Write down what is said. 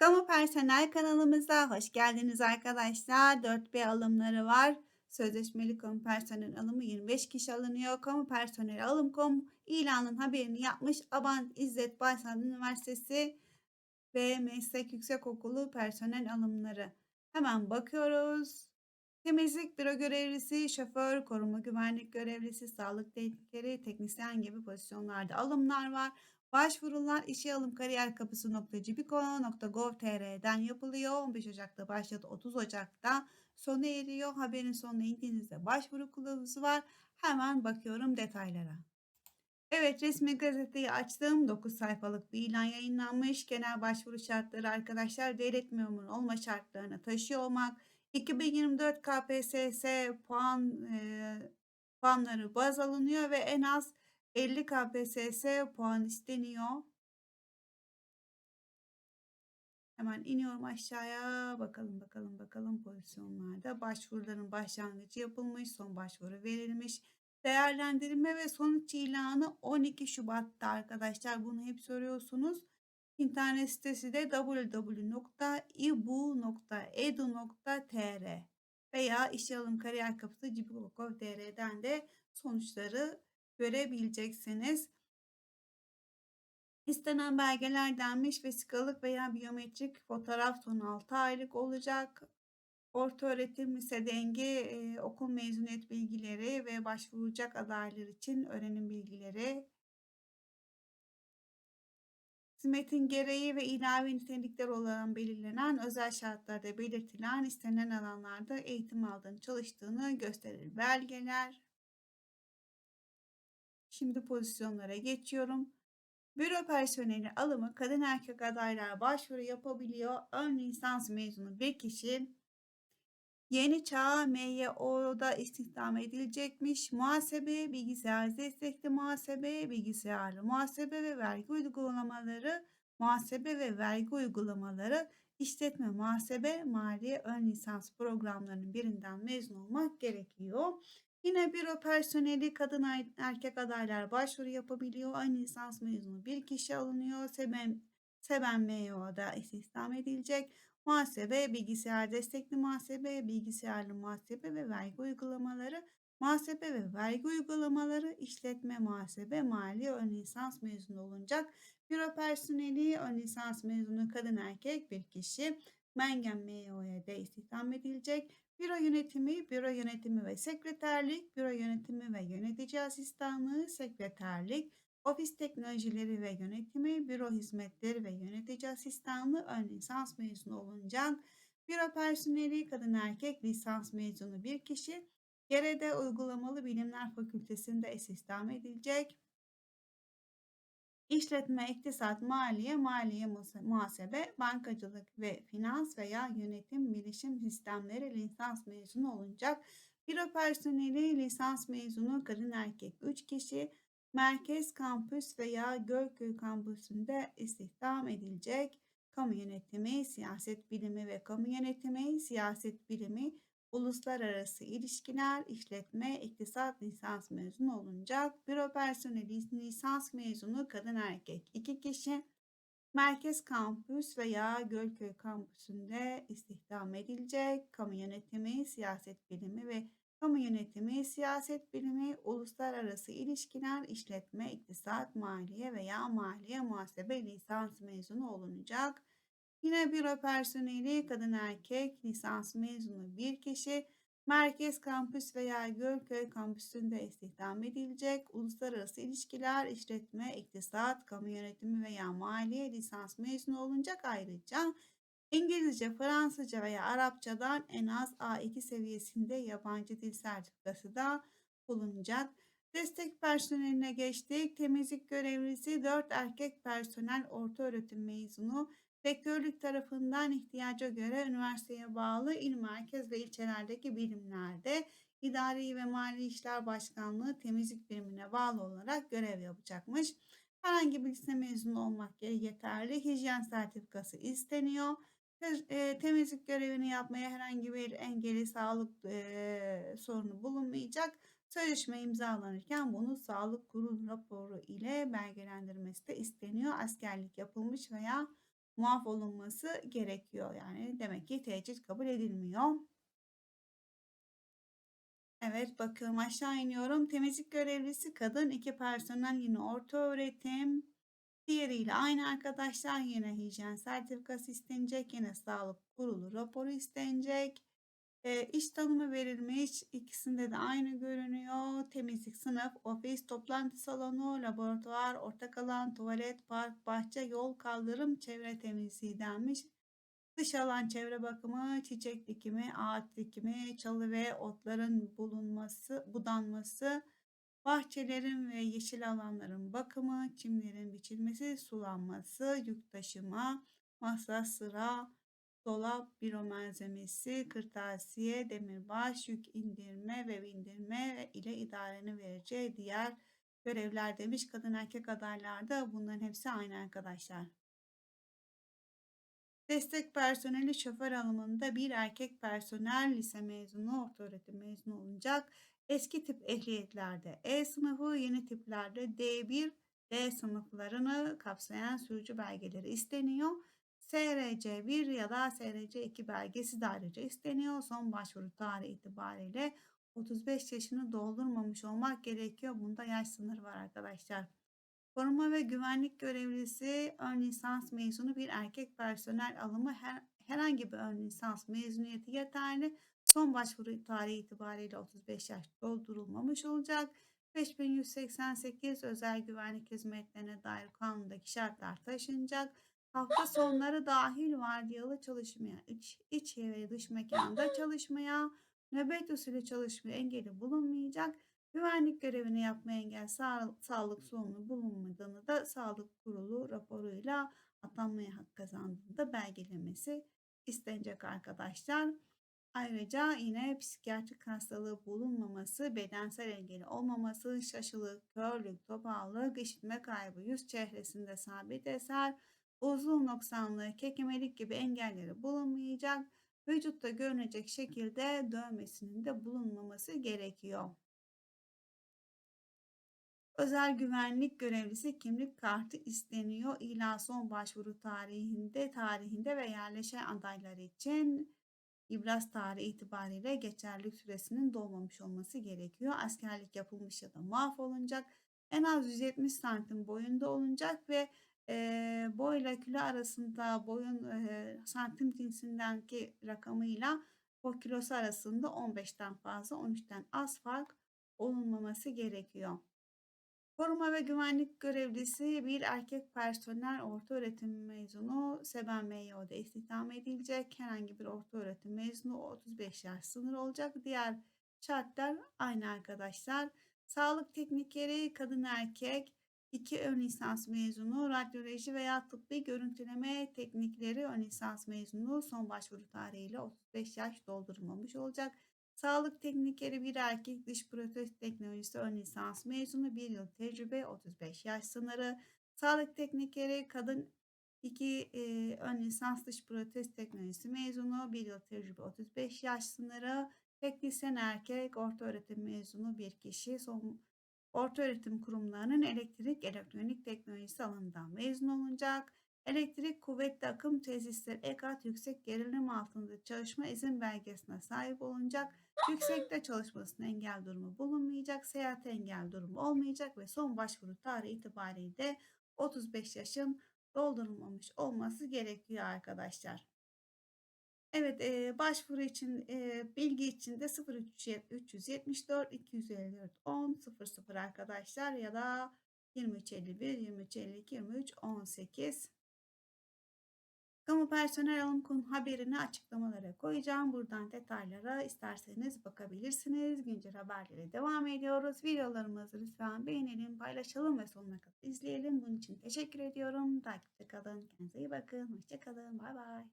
Kamu Personel kanalımıza hoş geldiniz arkadaşlar. 4B alımları var. Sözleşmeli kamu personel alımı 25 kişi alınıyor. Kamu personel alım.com ilanın haberini yapmış. Abant İzzet Baysal Üniversitesi ve Meslek Yüksekokulu personel alımları. Hemen bakıyoruz. Temizlik büro görevlisi, şoför, koruma güvenlik görevlisi, sağlık teknikeri, teknisyen gibi pozisyonlarda alımlar var. Başvurular işe alım kariyer kapısı .cibiko.gov.tr'den yapılıyor. 15 Ocak'ta başladı. 30 Ocak'ta sona eriyor. Haberin sonuna indiğinizde başvuru kılavuzu var. Hemen bakıyorum detaylara. Evet resmi gazeteyi açtım. 9 sayfalık bir ilan yayınlanmış. Genel başvuru şartları arkadaşlar devlet memuru olma şartlarını taşıyor olmak. 2024 KPSS puan e, puanları baz alınıyor ve en az 50 KPSS puan isteniyor. Hemen iniyorum aşağıya. Bakalım bakalım bakalım pozisyonlarda. Başvuruların başlangıcı yapılmış. Son başvuru verilmiş. Değerlendirme ve sonuç ilanı 12 Şubat'ta arkadaşlar. Bunu hep soruyorsunuz. İnternet sitesi de www.ibu.edu.tr veya işe alım kariyer kapısı cibiko.tr'den de sonuçları görebileceksiniz. İstenen belgeler denmiş vesikalık veya biyometrik fotoğraf son 6 aylık olacak. Orta öğretim lise denge e, okul mezuniyet bilgileri ve başvuracak adaylar için öğrenim bilgileri. Hizmetin gereği ve ilave nitelikler olarak belirlenen özel şartlarda belirtilen istenen alanlarda eğitim aldığını çalıştığını gösterir belgeler. Şimdi pozisyonlara geçiyorum. Büro personeli alımı kadın erkek adaylar başvuru yapabiliyor. Ön lisans mezunu bir kişi yeni çağ MYO'da istihdam edilecekmiş. Muhasebe, bilgisayar destekli muhasebe, bilgisayarlı muhasebe ve vergi uygulamaları, muhasebe ve vergi uygulamaları, işletme muhasebe, maliye ön lisans programlarının birinden mezun olmak gerekiyor. Yine büro personeli kadın erkek adaylar başvuru yapabiliyor. Aynı lisans mezunu bir kişi alınıyor. Seben, Seben MEO'da istihdam edilecek. Muhasebe, bilgisayar destekli muhasebe, bilgisayarlı muhasebe ve vergi uygulamaları, muhasebe ve vergi uygulamaları, işletme muhasebe, mali ön lisans mezunu olunacak. Büro personeli ön lisans mezunu kadın erkek bir kişi. Mengen MEO'ya istihdam edilecek. Büro yönetimi, büro yönetimi ve sekreterlik, büro yönetimi ve yönetici asistanlığı, sekreterlik, ofis teknolojileri ve yönetimi, büro hizmetleri ve yönetici asistanlığı ön lisans mezunu olunacak. Büro personeli kadın erkek lisans mezunu bir kişi. Gerede Uygulamalı Bilimler Fakültesinde istihdam edilecek. İşletme, iktisat, maliye, maliye muhasebe, bankacılık ve finans veya yönetim bilişim sistemleri lisans mezunu olacak. Büro personeli lisans mezunu kadın erkek 3 kişi merkez kampüs veya Gölköy kampüsünde istihdam edilecek. Kamu yönetimi, siyaset bilimi ve kamu yönetimi, siyaset bilimi, uluslararası ilişkiler, işletme, iktisat lisans mezunu olunacak. Büro personeli lisans mezunu kadın erkek 2 kişi. Merkez kampüs veya Gölköy kampüsünde istihdam edilecek. Kamu yönetimi, siyaset bilimi ve kamu yönetimi, siyaset bilimi, uluslararası ilişkiler, işletme, iktisat, maliye veya maliye muhasebe lisans mezunu olunacak. Yine büro personeli kadın erkek lisans mezunu bir kişi merkez kampüs veya Gölköy kampüsünde istihdam edilecek. Uluslararası ilişkiler, işletme, iktisat, kamu yönetimi veya maliye lisans mezunu olunacak ayrıca. İngilizce, Fransızca veya Arapçadan en az A2 seviyesinde yabancı dil sertifikası da bulunacak. Destek personeline geçtik. Temizlik görevlisi 4 erkek personel orta öğretim mezunu Rektörlük tarafından ihtiyaca göre üniversiteye bağlı il merkez ve ilçelerdeki birimlerde İdari ve Mali İşler Başkanlığı temizlik birimine bağlı olarak görev yapacakmış. Herhangi bir lise mezunu olmak yeterli. Hijyen sertifikası isteniyor. E, temizlik görevini yapmaya herhangi bir engeli sağlık e, sorunu bulunmayacak. Sözleşme imzalanırken bunu sağlık kurul raporu ile belgelendirmesi de isteniyor. Askerlik yapılmış veya muaf olunması gerekiyor. Yani demek ki tecrit kabul edilmiyor. Evet bakıyorum aşağı iniyorum. Temizlik görevlisi kadın, iki personel yine orta öğretim. Diğeriyle aynı arkadaşlar yine hijyen sertifikası istenecek. Yine sağlık kurulu raporu istenecek. E, iş tanımı verilmiş. İkisinde de aynı görünüyor. Temizlik sınıf, ofis, toplantı salonu, laboratuvar, ortak alan, tuvalet, park, bahçe, yol, kaldırım, çevre temizliği denmiş. Dış alan çevre bakımı, çiçek dikimi, ağaç dikimi, çalı ve otların bulunması, budanması, bahçelerin ve yeşil alanların bakımı, çimlerin biçilmesi, sulanması, yük taşıma, masa, sıra, dolap, büro malzemesi, kırtasiye, demirbaş, yük indirme ve bindirme ile idarenin vereceği diğer görevler demiş. Kadın erkek adaylarda bunların hepsi aynı arkadaşlar. Destek personeli şoför alımında bir erkek personel lise mezunu, ortaöğretim mezunu olacak. Eski tip ehliyetlerde E sınıfı, yeni tiplerde D1, D sınıflarını kapsayan sürücü belgeleri isteniyor. SRC1 ya da SRC2 belgesi de ayrıca isteniyor. Son başvuru tarihi itibariyle 35 yaşını doldurmamış olmak gerekiyor. Bunda yaş sınırı var arkadaşlar. Koruma ve güvenlik görevlisi ön lisans mezunu bir erkek personel alımı her, herhangi bir ön lisans mezuniyeti yeterli. Son başvuru tarihi itibariyle 35 yaş doldurulmamış olacak. 5188 özel güvenlik hizmetlerine dair kanundaki şartlar taşınacak. Hafta sonları dahil vardiyalı çalışmaya, iç, iç ve dış mekanda çalışmaya, nöbet usulü çalışmaya engeli bulunmayacak. Güvenlik görevini yapmaya engel sağ, sağlık sorunu bulunmadığını da sağlık kurulu raporuyla atanmaya hak kazandığında belgelemesi istenecek arkadaşlar. Ayrıca yine psikiyatrik hastalığı bulunmaması, bedensel engeli olmaması, şaşılık, körlük, topallık, işitme kaybı, yüz çehresinde sabit eser, uzun noksanlığı, kekemelik gibi engelleri bulunmayacak, vücutta görünecek şekilde dövmesinin de bulunmaması gerekiyor. Özel güvenlik görevlisi kimlik kartı isteniyor. İlan son başvuru tarihinde tarihinde ve yerleşen adaylar için ibraz tarihi itibariyle geçerlilik süresinin dolmamış olması gerekiyor. Askerlik yapılmış ya da mahvolunacak. En az 170 santim boyunda olunacak ve e, boyla kilo arasında boyun e, santim cinsindeki rakamıyla o kilosu arasında 15'ten fazla 13'ten az fark olunmaması gerekiyor. Koruma ve güvenlik görevlisi bir erkek personel orta öğretim mezunu Seben MYO'da istihdam edilecek. Herhangi bir orta öğretim mezunu 35 yaş sınır olacak. Diğer şartlar aynı arkadaşlar. Sağlık teknikeri kadın erkek, iki ön lisans mezunu, radyoloji veya tıbbi görüntüleme teknikleri ön lisans mezunu son başvuru tarihiyle 35 yaş doldurulmamış olacak. Sağlık teknikeri bir erkek dış protez teknolojisi ön lisans mezunu 1 yıl tecrübe 35 yaş sınırı. Sağlık teknikeri kadın 2 e, ön lisans dış protez teknolojisi mezunu 1 yıl tecrübe 35 yaş sınırı. Teknisyen erkek orta öğretim mezunu bir kişi son orta öğretim kurumlarının elektrik elektronik teknolojisi alanından mezun olacak. Elektrik kuvvetli akım tesisleri EGAT yüksek gerilim altında çalışma izin belgesine sahip olunacak. Yüksekte çalışmasına engel durumu bulunmayacak. Seyahat engel durumu olmayacak ve son başvuru tarihi itibariyle 35 yaşın doldurulmamış olması gerekiyor arkadaşlar. Evet e, başvuru için e, bilgi için de 0374 254 10 00 arkadaşlar ya da 2351 2352 23 18 Kamu personel alım konu haberini açıklamalara koyacağım. Buradan detaylara isterseniz bakabilirsiniz. Güncel haberlere devam ediyoruz. Videolarımızı lütfen beğenelim, paylaşalım ve sonuna kadar izleyelim. Bunun için teşekkür ediyorum. Takipte kalın. Kendinize iyi bakın. Hoşçakalın. Bay bay.